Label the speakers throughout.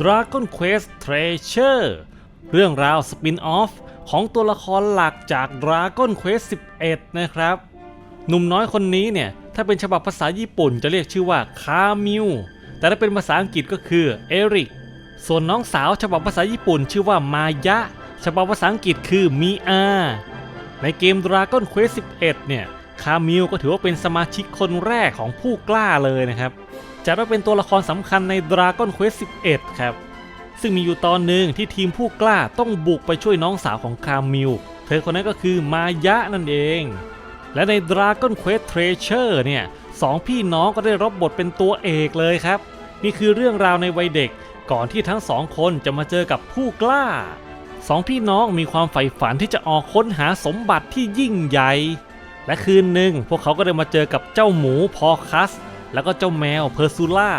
Speaker 1: Dragon Quest Treasure เรื่องราวสปินออฟของตัวละครหลักจาก Dragon Quest 11 นะครับ หนุ่มน้อยคนนี้เนี่ย ถ้าเป็นฉบับภาษาญี่ปุ่นจะเรียกชื่อว่าคามิวแต่ถ้าเป็นภาษาอังกฤษก็คือเอริกส่วนน้องสาวฉบับภาษาญี่ปุ่นชื่อว่ามายะ ฉบับภาษาอังกฤษคือมีอาในเกม Dragon Quest 11 เนี่ย คามิวก็ถือว่าเป็นสมาชิกคนแรกของผู้กล้าเลยนะครับ จัดว่าเป็นตัวละครสำคัญใน Dragon Quest 11 ครับ ซึ่งมีอยู่ตอนหนึ่งที่ทีมผู้กล้าต้องบุกไปช่วยน้องสาวของคามิวเธอคนนั้นก็คือมายะนั่นเอง และใน Dragon Quest Treasure เนี่ยสองพี่น้องก็ได้รับบทเป็นตัวเอกเลยครับ นี่คือเรื่องราวในวัยเด็กก่อนที่ทั้งสองคนจะมาเจอกับผู้กล้าสองพี่น้องมีความใฝ่ฝันที่จะออกค้นหาสมบัติที่ยิ่งใหญ่ และคืนหนึ่งพวกเขาก็ได้มาเจอกับเจ้าหมูพอคัส แล้วก็เจ้าแมวเพอร์ซูล่า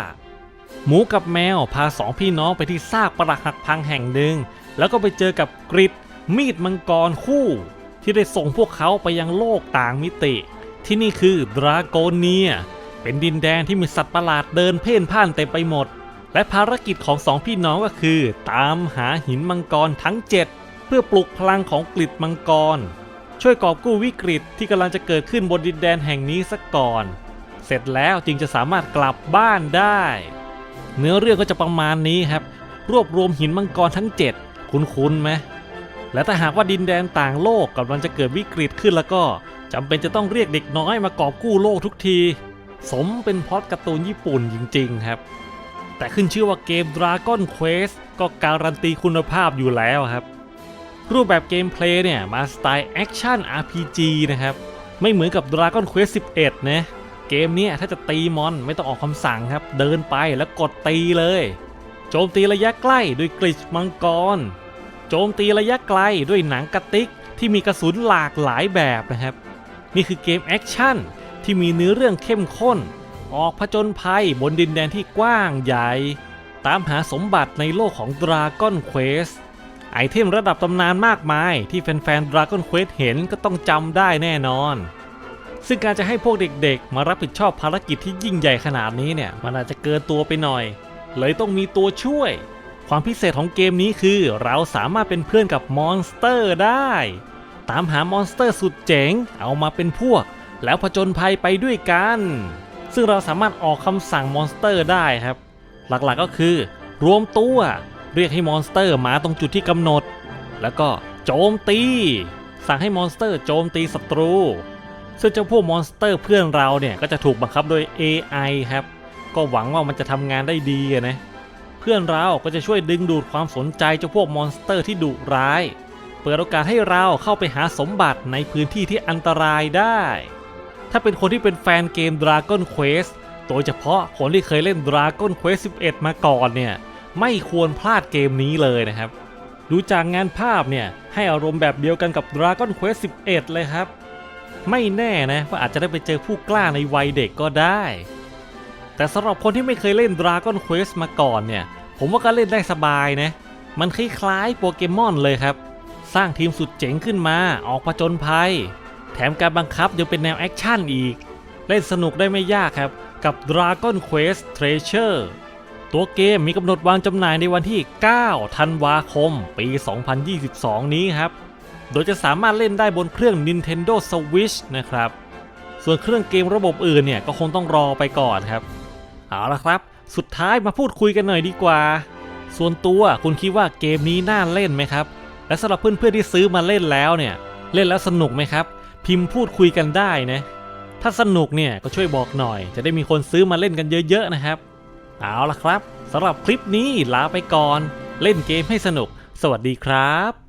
Speaker 1: หมูกับแมวพาสองพี่น้องไปที่ซากปรักหักพังแห่งหนึ่ง แล้วก็ไปเจอกับกริดมีดมังกรคู่ ที่ได้ส่งพวกเขาไปยังโลกต่างมิติ ที่นี่คือดราโกเนีย เป็นดินแดนที่มีสัตว์ประหลาดเดินเพ่นพ่านเต็มไปหมด และภารกิจของสองพี่น้องก็คือ ตามหาหินมังกรทั้ง 7 เพื่อปลุกพลังของกริดมังกร ช่วยกอบกู้วิกฤตที่กำลังจะเกิดขึ้นบนดินแดนแห่งนี้ซะก่อน เสร็จแล้วจึงจะสามารถกลับบ้านได้ เนื้อเรื่องก็จะประมาณนี้ครับ รวบรวมหินมังกรทั้ง 7 คุ้นๆไหมและถ้าหากว่าดินแดนต่างโลกกำลังจะเกิดวิกฤตขึ้นแล้วก็จำเป็นจะต้องเรียกเด็กน้อยมากอบกู้โลกทุกที สมเป็นพอดการ์ตูนญี่ปุ่นจริง ๆ ครับ แต่ขึ้นชื่อว่าเกม Dragon Quest ก็การันตีคุณภาพอยู่แล้วครับ รูปแบบเกมเพลย์เนี่ยมาสไตล์แอคชั่น RPG นะครับ ไม่เหมือนกับ Dragon Quest 11 นะ เกมนี้ถ้าจะตีมอนไม่ต้องออกคำสั่งครับ เดินไปแล้วกดตีเลย โจมตีระยะใกล้ด้วยกริชมังกร โจมตีระยะไกลด้วยหนังกระติกที่มีกระสุนหลากหลายแบบนะครับ นี่คือเกมแอคชั่นที่มีเนื้อเรื่องเข้มข้น ออกผจญภัยบนดินแดนที่กว้างใหญ่ ตามหาสมบัติในโลกของ Dragon Quest ไอเทมระดับตำนานมากมายที่แฟนๆ Dragon Quest เห็นก็ต้องจำได้แน่นอน ซึ่งการจะให้พวกเด็กๆ มารับผิดชอบภารกิจที่ยิ่งใหญ่ขนาดนี้เนี่ย มันอาจจะเกินตัวไปหน่อย เลยต้องมีตัวช่วย ความพิเศษของเกมนี้คือ เราสามารถเป็นเพื่อนกับมอนสเตอร์ได้ ตามหามอนสเตอร์สุดเจ๋ง เอามาเป็นพวก แล้วผจญภัยไปด้วยกัน ซึ่งเราสามารถออกคำสั่งมอนสเตอร์ได้ครับ หลักๆก็คือ รวมตัวเรียกให้มอนสเตอร์มาตรงจุดที่กำหนด แล้วก็โจมตี สั่งให้มอนสเตอร์โจมตีศัตรู ซึ่งเจ้าพวกมอนสเตอร์เพื่อนเราเนี่ยก็จะถูกบังคับโดย AI ครับ ก็หวังว่ามันจะทำงานได้ดีนะ เพื่อนเราก็จะช่วยดึงดูดความสนใจเจ้าพวกมอนสเตอร์ที่ดุร้าย เปิดโอกาสให้เราเข้าไปหาสมบัติในพื้นที่ที่อันตรายได้ ถ้าเป็นคนที่เป็นแฟนเกม Dragon Quest โดยเฉพาะคนที่เคยเล่น Dragon Quest 11 มาก่อนเนี่ยไม่ควรพลาดเกมนี้เลยนะครับ ดูจากงานภาพเนี่ยให้อารมณ์แบบเดียวกันกับ Dragon Quest 11 เลยครับ ไม่แน่นะว่าอาจจะได้ไปเจอผู้กล้าในวัยเด็กก็ได้ แต่สำหรับคนที่ไม่เคยเล่น Dragon Quest มาก่อนเนี่ย ผมว่าก็เล่นได้สบายนะ มันคล้ายๆโปเกมอนเลยครับ สร้างทีมสุดเจ๋งขึ้นมาออกผจญภัย แถมการบังคับยังเป็นแนวแอคชั่นอีก เล่นสนุกได้ไม่ยากครับ กับ Dragon Quest Treasure ตัวเกมมีกำหนดวางจำหน่ายในวันที่ 9 ธันวาคม ปี 2022 นี้ครับ โดยจะสามารถเล่นได้บนเครื่อง Nintendo Switch นะครับ ส่วนเครื่องเกมระบบอื่นเนี่ยก็คงต้องรอไปก่อนครับ เอาละครับ สุดท้ายมาพูดคุยกันหน่อยดีกว่า ส่วนตัวคุณคิดว่าเกมนี้น่าเล่นไหมครับ และสำหรับเพื่อนๆที่ซื้อมาเล่นแล้วเนี่ย เล่นแล้วสนุกไหมครับ พิมพ์พูดคุยกันได้นะ ถ้าสนุกเนี่ยก็ช่วยบอกหน่อย จะได้มีคนซื้อมาเล่นกันเยอะๆนะครับ เอาละครับสำหรับคลิปนี้ลาไปก่อน เล่นเกมให้สนุก สวัสดีครับ